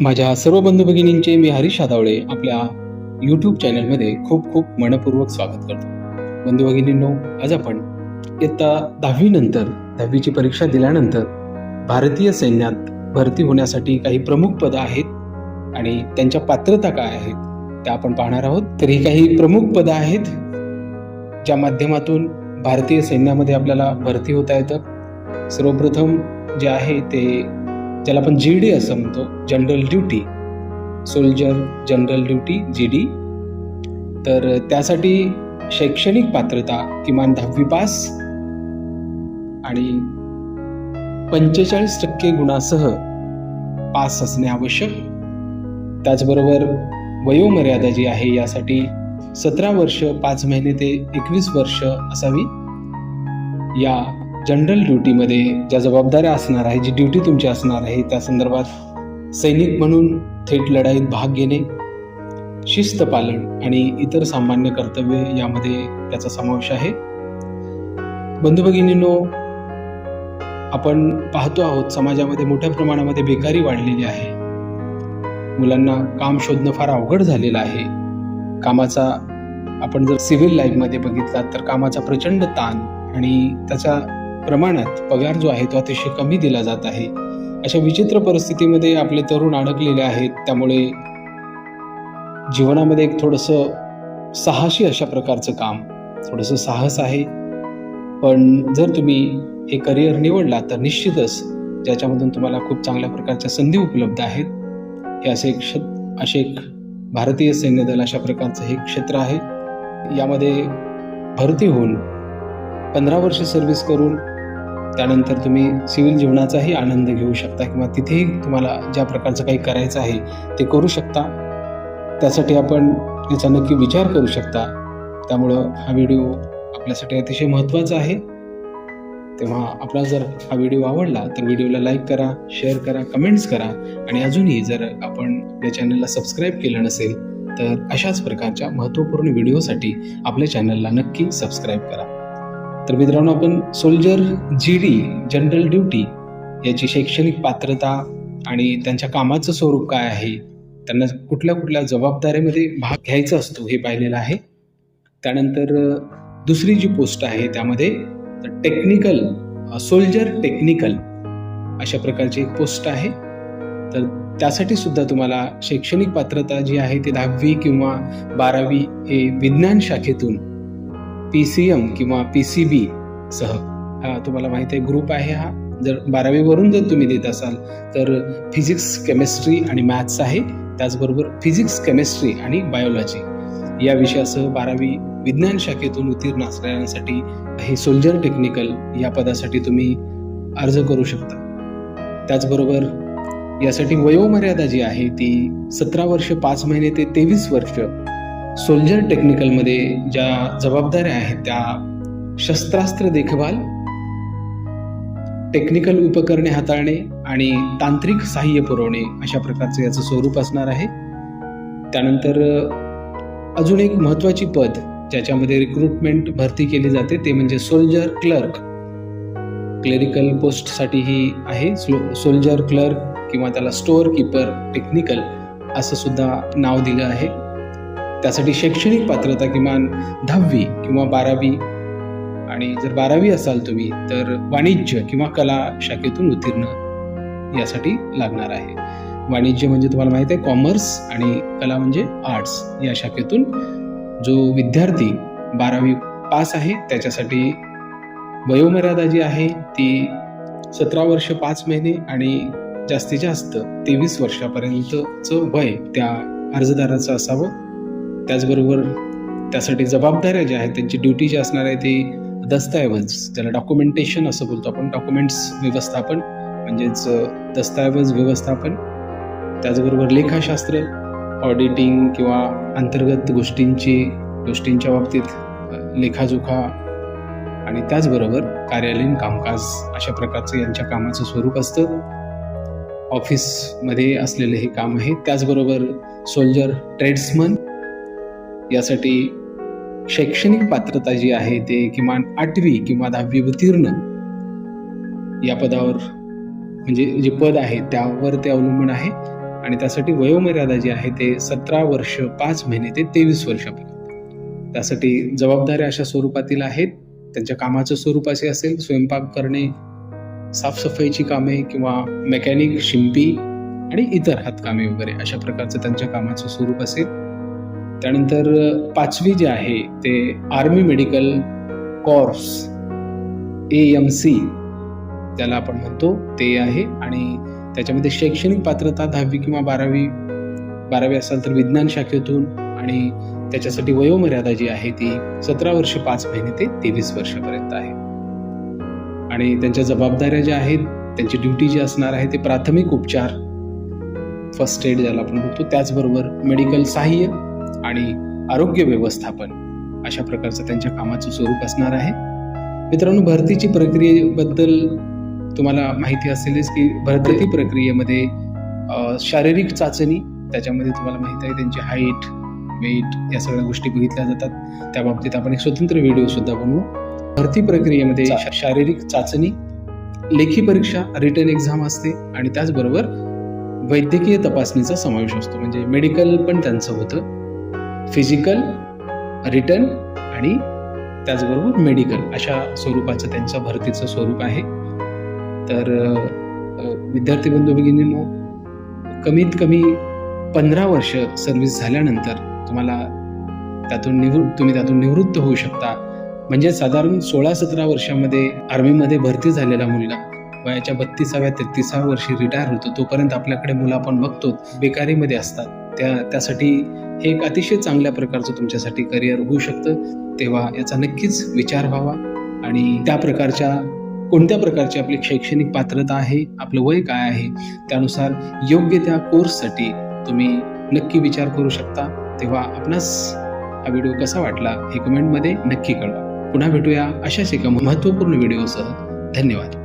माझ्या सर्व बंधू भगिनींचे मी हरीश आदावळे आपल्या यूट्यूब चॅनलमध्ये खूप खूप मनपूर्वक स्वागत करतो. बंधू भगिनींनो आज आपण इयत्ता दहावीनंतर दहावीची परीक्षा दिल्यानंतर भारतीय सैन्यात भरती होण्यासाठी काही प्रमुख पदं आहेत आणि त्यांच्या पात्रता काय आहेत त्या आपण पाहणार आहोत. तर ही काही प्रमुख पदं आहेत ज्या माध्यमातून भारतीय सैन्यामध्ये आपल्याला भरती होता येतं. सर्वप्रथम जे आहे ते ज्याला आपण जी डी असं म्हणतो. General duty soldier general duty G D तर त्यासाठी शैक्षणिक पात्रता किमान दहावी पास आणि पंचेचाळीस टक्के गुणासह पास असणे आवश्यक. त्याचबरोबर वयोमर्यादा जी आहे यासाठी सतरा वर्ष पाच महिने ते एकवीस वर्ष असावी. या जनरल ड्युटीमध्ये ज्या जबाबदाऱ्या असणार आहे जी ड्युटी तुमची असणार आहे त्या संदर्भात सैनिक म्हणून थेट लढाईत भाग घेणे शिस्त पालन आणि इतर सामान्य कर्तव्य यामध्ये त्याचा समावेश आहे. बंधू भगिनींनो आपण पाहतो आहोत समाजामध्ये मोठ्या प्रमाणामध्ये बेकारी वाढलेली आहे. मुलांना काम शोधणं फार अवघड झालेलं आहे. कामाचा आपण जर सिव्हिल लाईफमध्ये बघितला तर कामाचा प्रचंड ताण आणि त्याचा प्रमाणात पगार जो आहे तो अतिशय कमी दिला जात आहे. अशा विचित्र परिस्थितीमध्ये आपले तरुण अडकलेले आहेत. त्यामुळे जीवनामध्ये एक थोडंसं साहसी अशा प्रकारचं काम थोडंसं साहस आहे. पण जर तुम्ही हे करिअर निवडला तर निश्चितच ज्याच्यामधून तुम्हाला खूप चांगल्या प्रकारच्या संधी उपलब्ध आहेत. हे असे एक क्ष असे एक भारतीय सैन्य दल अशा प्रकारचं हे क्षेत्र आहे. यामध्ये भरती होऊन पंधरा वर्ष सर्व्हिस करून त्यानंतर तुम्ही सिव्हिल जीवनाचाही आनंद घेऊ शकता किंवा तिथेही तुम्हाला ज्या प्रकारचं काही करायचं आहे ते करू शकता. त्यासाठी आपण याचा नक्की विचार करू शकता. त्यामुळं हा व्हिडिओ आपल्यासाठी अतिशय महत्त्वाचा आहे. तेव्हा आपला जर हा व्हिडिओ आवडला तर व्हिडिओला लाईक करा शेअर करा कमेंट्स करा आणि अजूनही जर आपण आपल्या चॅनलला सबस्क्राईब केलं नसेल तर अशाच प्रकारच्या महत्त्वपूर्ण व्हिडिओसाठी आपल्या चॅनलला नक्की सबस्क्राईब करा. तर मित्रांनो आपण soldier G D general duty याची शैक्षणिक पात्रता आणि त्यांच्या कामाचं स्वरूप काय आहे त्यांना कुठल्या कुठल्या जबाबदारीमध्ये भाग घ्यायचा असतो हे पाहिलेलं आहे. त्यानंतर दुसरी जी पोस्ट आहे त्यामध्ये टेक्निकल सोल्जर टेक्निकल अशा प्रकारची एक पोस्ट आहे. तर त्यासाठी सुद्धा तुम्हाला शैक्षणिक पात्रता जी आहे ती दहावी किंवा बारावी हे विज्ञान शाखेतून पी सी एम किंवा पी सी बी सह. हा तुम्हाला माहिती आहे ग्रुप आहे हा. जर बारावीवरून जर तुम्ही देत असाल तर फिजिक्स केमिस्ट्री आणि मॅथ्स आहे. त्याचबरोबर फिजिक्स केमिस्ट्री आणि बायोलॉजी या विषयासह बारावी विज्ञान शाखेतून उत्तीर्ण असणाऱ्यांसाठी हे सोल्जर टेक्निकल या पदासाठी तुम्ही अर्ज करू शकता. त्याचबरोबर यासाठी वयोमर्यादा जी आहे ती सतरा वर्ष पाच महिने ते तेवीस वर्ष सोल्जर टेक्निकलमध्ये ज्या जबाबदाऱ्या आहेत त्या शस्त्रास्त्र देखभाल टेक्निकल उपकरणे हाताळणे आणि तांत्रिक सहाय्य पुरवणे अशा प्रकारचं याचं स्वरूप असणार आहे. त्यानंतर अजून एक महत्त्वाची पद ज्याच्यामध्ये रिक्रुटमेंट भरती केली जाते ते म्हणजे सोल्जर क्लर्क क्लेरिकल पोस्टसाठी ही आहे. सोल्जर क्लर्क किंवा त्याला स्टोअर कीपर टेक्निकल असं सुद्धा नाव दिलं आहे. त्यासाठी शैक्षणिक पात्रता किमान दहावी किंवा बारावी. आणि जर बारावी असाल तुम्ही तर वाणिज्य किंवा कला शाखेतून उत्तीर्ण यासाठी लागणार आहे. वाणिज्य म्हणजे तुम्हाला माहिती आहे कॉमर्स आणि कला म्हणजे आर्ट्स या शाखेतून जो विद्यार्थी बारावी पास आहे त्याच्यासाठी वयोमर्यादा जी आहे ती सतरा वर्ष पाच महिने आणि जास्तीत जास्त तेवीस वर्षापर्यंतचं वय त्या अर्जदाराचं असावं. त्याचबरोबर त्यासाठी जबाबदाऱ्या ज्या आहेत त्यांची ड्युटी जी असणार आहे ती दस्तऐवज ज्याला डॉक्युमेंटेशन असं बोलतो आपण. डॉक्युमेंट्स व्यवस्थापन म्हणजेच दस्तऐवज व्यवस्थापन. त्याचबरोबर लेखाशास्त्र ऑडिटिंग किंवा अंतर्गत गोष्टींची गोष्टींच्या बाबतीत लेखाजोखा आणि त्याचबरोबर कार्यालयीन कामकाज अशा प्रकारचं यांच्या कामाचं स्वरूप असतं. ऑफिसमध्ये असलेलं हे काम आहे. त्याचबरोबर सोल्जर ट्रेड्समन यासाठी शैक्षणिक पात्रता जी आहे ते किमान आठवी किंवा दहावी उत्तीर्ण या पदावर म्हणजे जे पद आहे त्यावर ते अवलंबून आहे. आणि त्यासाठी वयोमर्यादा जी आहे ते सतरा वर्ष पाच महिने ते तेवीस वर्षापर्यंत. त्यासाठी जबाबदाऱ्या अशा स्वरूपातील आहेत. त्यांच्या कामाचं स्वरूप असे असेल स्वयंपाक करणे साफसफाईची कामे किंवा मेकॅनिक शिंपी आणि इतर हातकामे वगैरे अशा प्रकारचं त्यांच्या कामाचं स्वरूप असेल. त्यानंतर पाचवी जे आहे ते army medical course A M C त्याला आपण म्हणतो ते आहे. आणि त्याच्यामध्ये शैक्षणिक पात्रता दहावी किंवा बारावी बारावी असाल तर विज्ञान शाखेतून आणि त्याच्यासाठी वयोमर्यादा जी आहे ती सतरा वर्ष पाच महिने ते तेवीस वर्षापर्यंत आहे. आणि त्यांच्या जबाबदाऱ्या ज्या आहेत त्यांची ड्युटी जी असणार आहे ते प्राथमिक उपचार फर्स्ट एड ज्याला आपण म्हणतो त्याचबरोबर मेडिकल सहाय्य आणि आरोग्य व्यवस्थापन अशा प्रकारचं त्यांच्या कामाचं स्वरूप असणार आहे. मित्रांनो भरतीची प्रक्रियेबद्दल तुम्हाला माहिती असेलच की भरती प्रक्रियेमध्ये शारीरिक चाचणी त्याच्यामध्ये तुम्हाला माहिती आहे त्यांची हाईट वेट या सगळ्या गोष्टी बघितल्या जातात. त्या बाबतीत आपण एक स्वतंत्र व्हिडिओ सुद्धा बनवू. भरती प्रक्रियेमध्ये शारीरिक चाचणी लेखी परीक्षा रिटर्न एक्झाम असते आणि त्याचबरोबर वैद्यकीय तपासणीचा समावेश असतो. म्हणजे मेडिकल पण त्यांचं होतं. फिजिकल रिटर्न आणि त्याचबरोबर मेडिकल अशा स्वरूपाचं त्यांचं भरतीचं स्वरूप आहे. तर विद्यार्थी बंधू भगिनींनो कमीत कमी पंधरा वर्ष सर्व्हिस झाल्यानंतर तुम्हाला त्यातून निवृत्त तुम्ही त्यातून निवृत्त होऊ शकता. म्हणजे साधारण सोळा सतरा वर्षामध्ये आर्मीमध्ये भरती झालेला मुलगा वयाच्या बत्तीसाव्या तेहतीसाव्या वर्षी रिटायर होतो. तोपर्यंत आपल्याकडे मुलं आपण बघतो बेकारीमध्ये असतात. त्या त्यासाठी हे एक अतिशय चांगल्या प्रकारचं तुमच्यासाठी करिअर होऊ शकतं. तेव्हा याचा नक्कीच विचार व्हावा. आणि त्या प्रकारच्या कोणत्या प्रकारची आपली शैक्षणिक पात्रता आहे आपलं वय काय आहे त्यानुसार योग्य त्या कोर्ससाठी तुम्ही नक्की विचार करू शकता. तेव्हा आपणास हा व्हिडिओ कसा वाटला हे कमेंटमध्ये नक्की कळवा. पुन्हा भेटूया अशाच एका महत्त्वपूर्ण व्हिडिओसह धन्यवाद.